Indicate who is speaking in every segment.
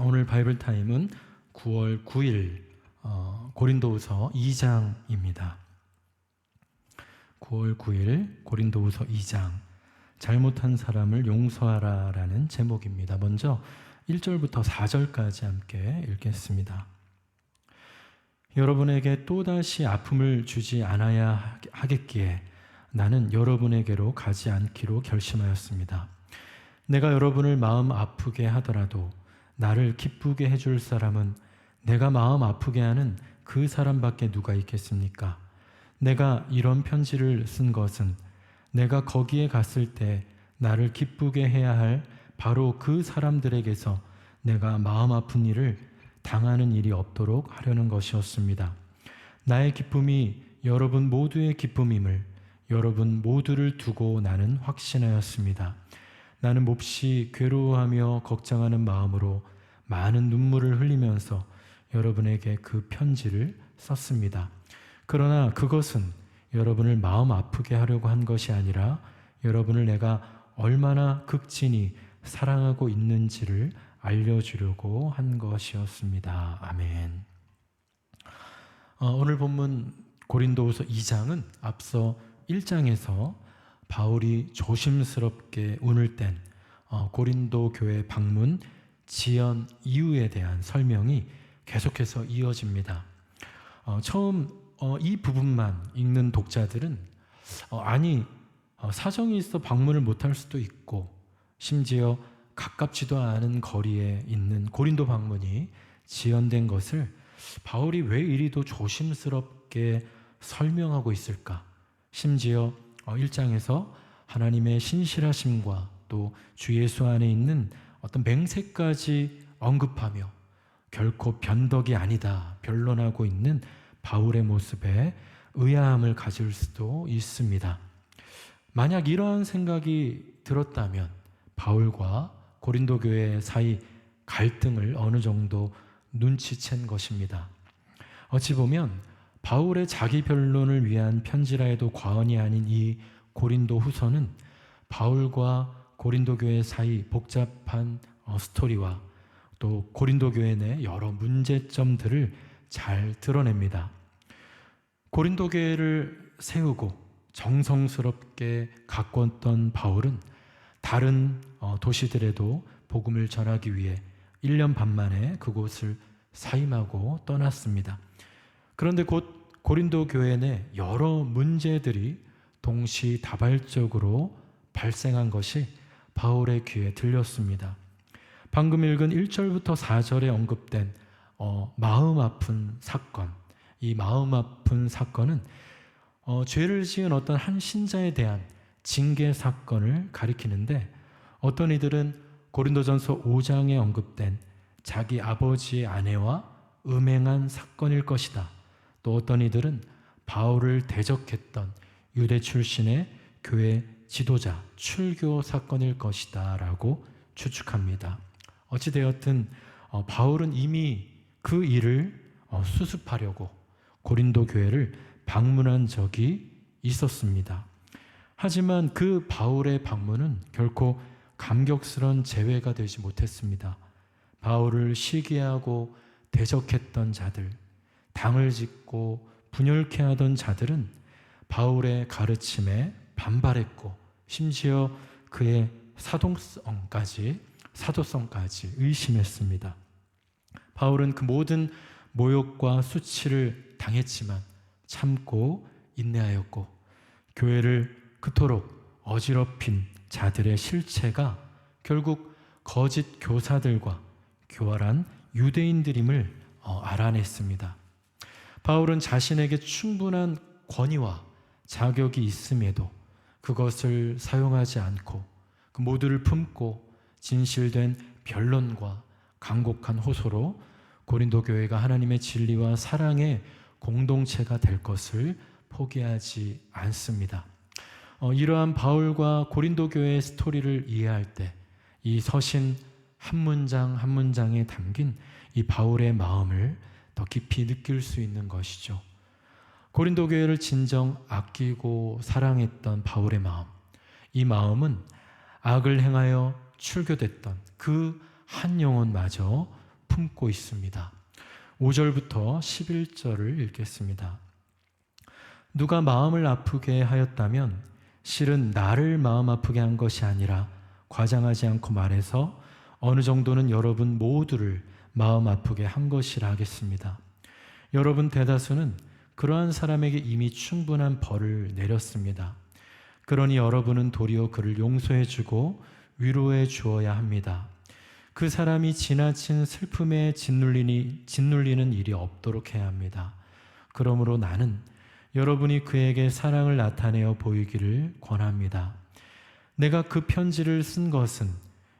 Speaker 1: 오늘 바이블 타임은 9월 9일 어, 고린도후서 2장입니다. 9월 9일 고린도후서 2장 잘못한 사람을 용서하라라는 제목입니다. 먼저 1절부터 4절까지 함께 읽겠습니다. 여러분에게 또다시 아픔을 주지 않아야 하겠기에 나는 여러분에게로 가지 않기로 결심하였습니다. 내가 여러분을 마음 아프게 하더라도 나를 기쁘게 해줄 사람은 내가 마음 아프게 하는 그 사람밖에 누가 있겠습니까? 내가 이런 편지를 쓴 것은 내가 거기에 갔을 때 나를 기쁘게 해야 할 바로 그 사람들에게서 내가 마음 아픈 일을 당하는 일이 없도록 하려는 것이었습니다. 나의 기쁨이 여러분 모두의 기쁨임을 여러분 모두를 두고 나는 확신하였습니다. 나는 몹시 괴로워하며 걱정하는 마음으로 많은 눈물을 흘리면서 여러분에게 그 편지를 썼습니다. 그러나 그것은 여러분을 마음 아프게 하려고 한 것이 아니라 여러분을 내가 얼마나 극진히 사랑하고 있는지를 알려주려고 한 것이었습니다. 아멘. 어, 오늘 본문 고린도후서 2장은 앞서 1장에서 바울이 조심스럽게 운을 뗀 어, 고린도 교회 방문 지연 이유에 대한 설명이 계속해서 이어집니다. 어, 처음 어, 이 부분만 읽는 독자들은 어, 아니 어, 사정이 있어 방문을 못할 수도 있고 심지어 가깝지도 않은 거리에 있는 고린도 방문이 지연된 것을 바울이 왜 이리도 조심스럽게 설명하고 있을까? 심지어 1장에서 하나님의 신실하심과 또 주 예수 안에 있는 어떤 맹세까지 언급하며 결코 변덕이 아니다 변론하고 있는 바울의 모습에 의아함을 가질 수도 있습니다. 만약 이러한 생각이 들었다면 바울과 고린도 교회 사이 갈등을 어느 정도 눈치챈 것입니다. 어찌 보면 바울의 자기 변론을 위한 편지라 해도 과언이 아닌 이 고린도 후서는 바울과 고린도 교회 사이 복잡한 어, 스토리와 또 고린도 교회 내 여러 문제점들을 잘 드러냅니다. 고린도 교회를 세우고 정성스럽게 가꿨던 바울은 다른 어, 도시들에도 복음을 전하기 위해 1년 반 만에 그곳을 사임하고 떠났습니다. 그런데 곧 고린도 교회 내 여러 문제들이 동시다발적으로 발생한 것이 바울의 귀에 들렸습니다. 방금 읽은 1절부터 4절에 언급된 어, 마음 아픈 사건, 이 마음 아픈 사건은 어, 죄를 지은 어떤 한 신자에 대한 징계 사건을 가리키는데 어떤 이들은 고린도전서 5장에 언급된 자기 아버지의 아내와 음행한 사건일 것이다. 또 어떤 이들은 바울을 대적했던 유대 출신의 교회 지도자 출교 사건일 것이다 라고 추측합니다. 어찌되었든 어, 바울은 이미 그 일을 어, 수습하려고 고린도 교회를 방문한 적이 있었습니다. 하지만 그 바울의 방문은 결코 감격스런 재회가 되지 못했습니다. 바울을 시기하고 대적했던 자들, 당을 짓고 분열케 하던 자들은 바울의 가르침에 반발했고 심지어 그의 사동성까지 사도성까지 의심했습니다. 바울은 그 모든 모욕과 수치를 당했지만 참고 인내하였고 교회를 그토록 어지럽힌 자들의 실체가 결국 거짓 교사들과 교활한 유대인들임을 어, 알아냈습니다. 바울은 자신에게 충분한 권위와 자격이 있음에도 그것을 사용하지 않고 그 모두를 품고 진실된 변론과 강곡한 호소로 고린도 교회가 하나님의 진리와 사랑의 공동체가 될 것을 포기하지 않습니다. 어, 이러한 바울과 고린도 교회의 스토리를 이해할 때 이 서신 한 문장 한 문장에 담긴 이 바울의 마음을 더 깊이 느낄 수 있는 것이죠. 고린도 교회를 진정 아끼고 사랑했던 바울의 마음. 이 마음은 악을 행하여 출교됐던 그 한 영혼마저 품고 있습니다. 5절부터 11절을 읽겠습니다. 누가 마음을 아프게 하였다면 실은 나를 마음 아프게 한 것이 아니라 과장하지 않고 말해서 어느 정도는 여러분 모두를 마음 아프게 한 것이라 하겠습니다. 여러분 대다수는 그러한 사람에게 이미 충분한 벌을 내렸습니다. 그러니 여러분은 도리어 그를 용서해 주고 위로해 주어야 합니다. 그 사람이 지나친 슬픔에 짓눌리니, 짓눌리는 일이 없도록 해야 합니다. 그러므로 나는 여러분이 그에게 사랑을 나타내어 보이기를 권합니다. 내가 그 편지를 쓴 것은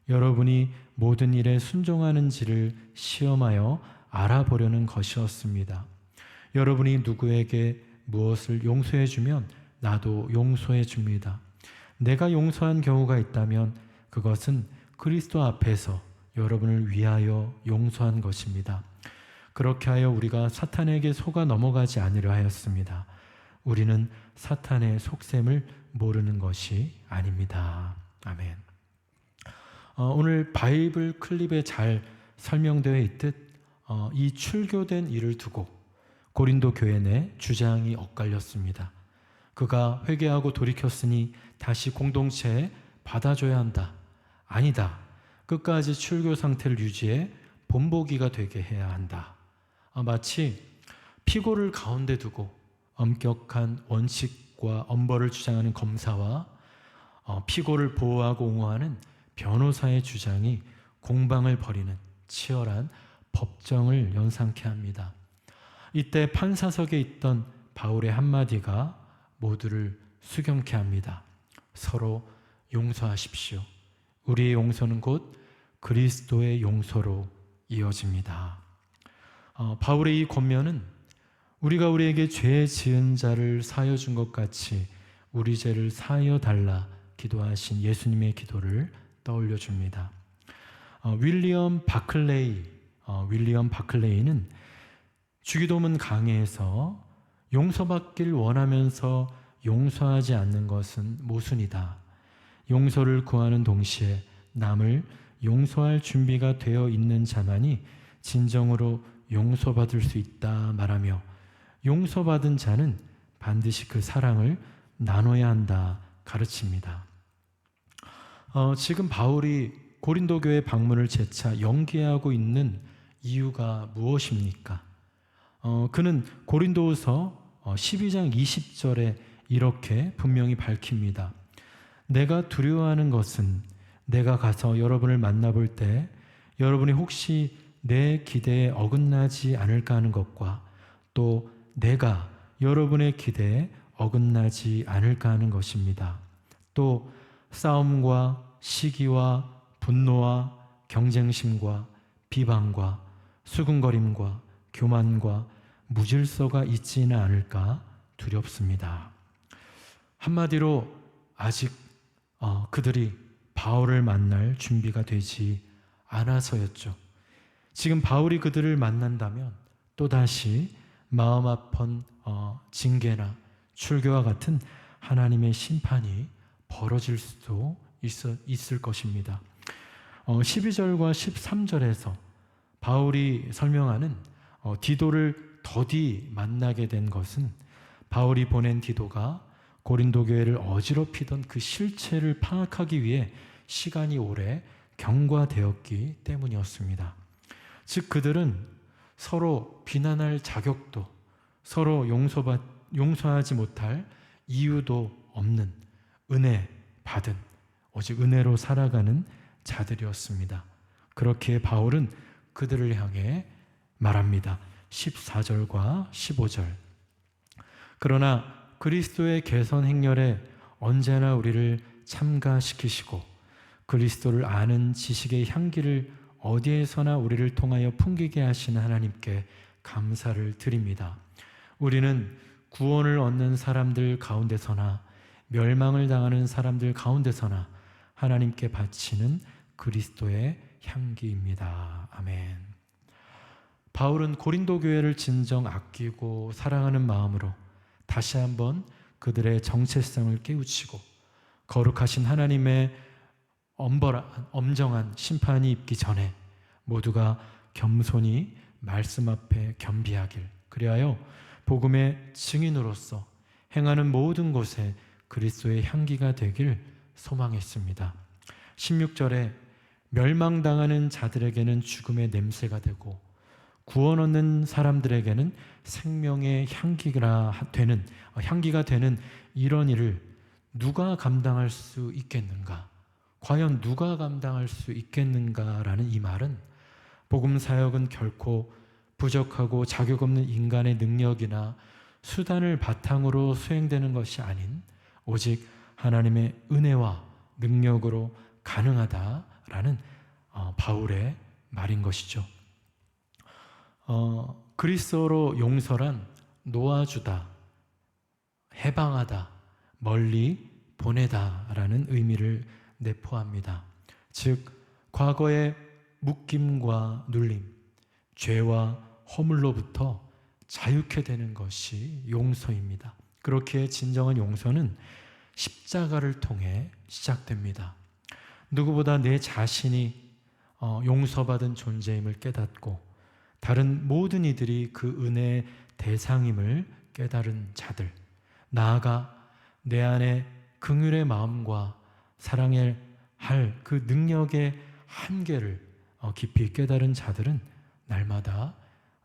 Speaker 1: 여러분이 모든 일에 순종하는지를 시험하여 알아보려는 것이었습니다. 여러분이 누구에게 무엇을 용서해 주면 나도 용서해 줍니다. 내가 용서한 경우가 있다면 그것은 그리스도 앞에서 여러분을 위하여 용서한 것입니다. 그렇게 하여 우리가 사탄에게 속아 넘어가지 않으려 하였습니다. 우리는 사탄의 속셈을 모르는 것이 아닙니다. 아멘. 어, 오늘 바이블 클립에 잘 설명되어 있듯 어, 이 출교된 일을 두고 고린도 교회 내 주장이 엇갈렸습니다. 그가 회개하고 돌이켰으니 다시 공동체에 받아줘야 한다. 아니다. 끝까지 출교 상태를 유지해 본보기가 되게 해야 한다. 아, 마치 피고를 가운데 두고 엄격한 원칙과 엄벌을 주장하는 검사와 어, 피고를 보호하고 옹호하는 변호사의 주장이 공방을 벌이는 치열한 법정을 연상케 합니다. 이때 판사석에 있던 바울의 한마디가 모두를 수경케 합니다. 서로 용서하십시오. 우리의 용서는 곧 그리스도의 용서로 이어집니다. 어, 바울의 이 권면은 우리가 우리에게 죄 지은 자를 사여 준 것 같이 우리 죄를 사여 달라 기도하신 예수님의 기도를 떠올려 줍니다. 어, 윌리엄 바클레이, 어, 윌리엄 바클레이는 주기도문 강해에서 용서받길 원하면서 용서하지 않는 것은 모순이다. 용서를 구하는 동시에 남을 용서할 준비가 되어 있는 자만이 진정으로 용서받을 수 있다 말하며 용서받은 자는 반드시 그 사랑을 나눠야 한다 가르칩니다. 어, 지금 바울이 고린도 교회 방문을 재차 연기하고 있는 이유가 무엇입니까? 어, 그는 고린도후서 12장 어, 20절에 이렇게 분명히 밝힙니다. 내가 두려워하는 것은 내가 가서 여러분을 만나볼 때 여러분이 혹시 내 기대에 어긋나지 않을까 하는 것과 또 내가 여러분의 기대에 어긋나지 않을까 하는 것입니다. 또 싸움과 시기와 분노와 경쟁심과 비방과 수근거림과 교만과 무질서가 있지는 않을까 두렵습니다. 한마디로 아직 어, 그들이 바울을 만날 준비가 되지 않아서였죠. 지금 바울이 그들을 만난다면 또다시 마음 아픈 어, 징계나 출교와 같은 하나님의 심판이 벌어질 수도 있을 것입니다. 어, 12절과 13절에서 바울이 설명하는 어, 디도를 더디 만나게 된 것은 바울이 보낸 디도가 고린도 교회를 어지럽히던 그 실체를 파악하기 위해 시간이 오래 경과되었기 때문이었습니다. 즉 그들은 서로 비난할 자격도 서로 용서받, 용서하지 못할 이유도 없는 은혜 받은 오직 은혜로 살아가는 자들이었습니다. 그렇게 바울은 그들을 향해 말합니다. 14절과 15절. 그러나 그리스도의 개선 행렬에 언제나 우리를 참가시키시고 그리스도를 아는 지식의 향기를 어디에서나 우리를 통하여 풍기게 하시는 하나님께 감사를 드립니다. 우리는 구원을 얻는 사람들 가운데서나 멸망을 당하는 사람들 가운데서나 하나님께 바치는 그리스도의 향기입니다. 아멘. 바울은 고린도 교회를 진정 아끼고 사랑하는 마음으로 다시 한번 그들의 정체성을 깨우치고 거룩하신 하나님의 엄벌한, 엄정한 심판이 있기 전에 모두가 겸손히 말씀 앞에 겸비하길 그리하여 복음의 증인으로서 행하는 모든 곳에 그리스도의 향기가 되길 소망했습니다. 16절에 멸망당하는 자들에게는 죽음의 냄새가 되고 구원 얻는 사람들에게는 생명의 향기가 되는 어, 향기가 되는 이런 일을 누가 감당할 수 있겠는가? 과연 누가 감당할 수 있겠는가라는 이 말은 복음 사역은 결코 부족하고 자격 없는 인간의 능력이나 수단을 바탕으로 수행되는 것이 아닌 오직 하나님의 은혜와 능력으로 가능하다라는 어, 바울의 말인 것이죠. 어, 그리스어로 용서란 놓아주다, 해방하다, 멀리 보내다라는 의미를 내포합니다. 즉 과거의 묶임과 눌림, 죄와 허물로부터 자유케 되는 것이 용서입니다. 그렇게 진정한 용서는 십자가를 통해 시작됩니다. 누구보다 내 자신이 어, 용서받은 존재임을 깨닫고 다른 모든 이들이 그 은혜의 대상임을 깨달은 자들, 나아가 내 안에 긍휼의 마음과 사랑을 할그 능력의 한계를 어, 깊이 깨달은 자들은 날마다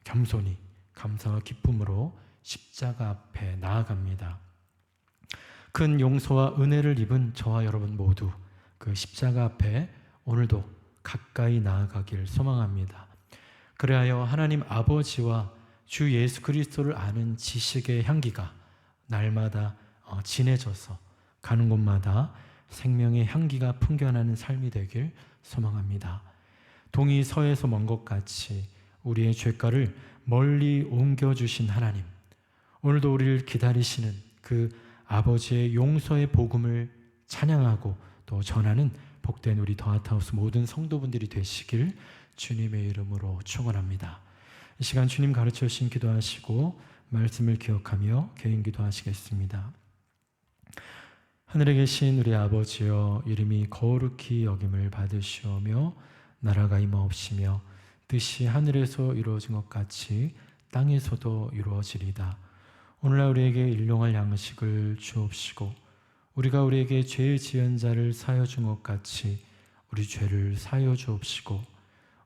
Speaker 1: 겸손히 감사와 기쁨으로 십자가 앞에 나아갑니다. 큰 용서와 은혜를 입은 저와 여러분 모두 그 십자가 앞에 오늘도 가까이 나아가길 소망합니다. 그리하여 하나님 아버지와 주 예수 그리스도를 아는 지식의 향기가 날마다 어, 진해져서 가는 곳마다 생명의 향기가 풍겨나는 삶이 되길 소망합니다. 동이 서에서 먼 것 같이 우리의 죄가를 멀리 옮겨주신 하나님, 오늘도 우리를 기다리시는 그 아버지의 용서의 복음을 찬양하고 또 전하는 복된 우리 더하타우스 모든 성도분들이 되시길 주님의 이름으로 축원합니다. 이 시간 주님 가르쳐 주신 기도하시고 말씀을 기억하며 개인 기도하시겠습니다. 하늘에 계신 우리 아버지여 이름이 거룩히 여김을 받으시오며 나라가 임하옵시며 뜻이 하늘에서 이루어진 것 같이 땅에서도 이루어지리다. 오늘날 우리에게 일용할 양식을 주옵시고 우리가 우리에게 죄 지은 자를 사여 준 것 같이 우리 죄를 사여 주옵시고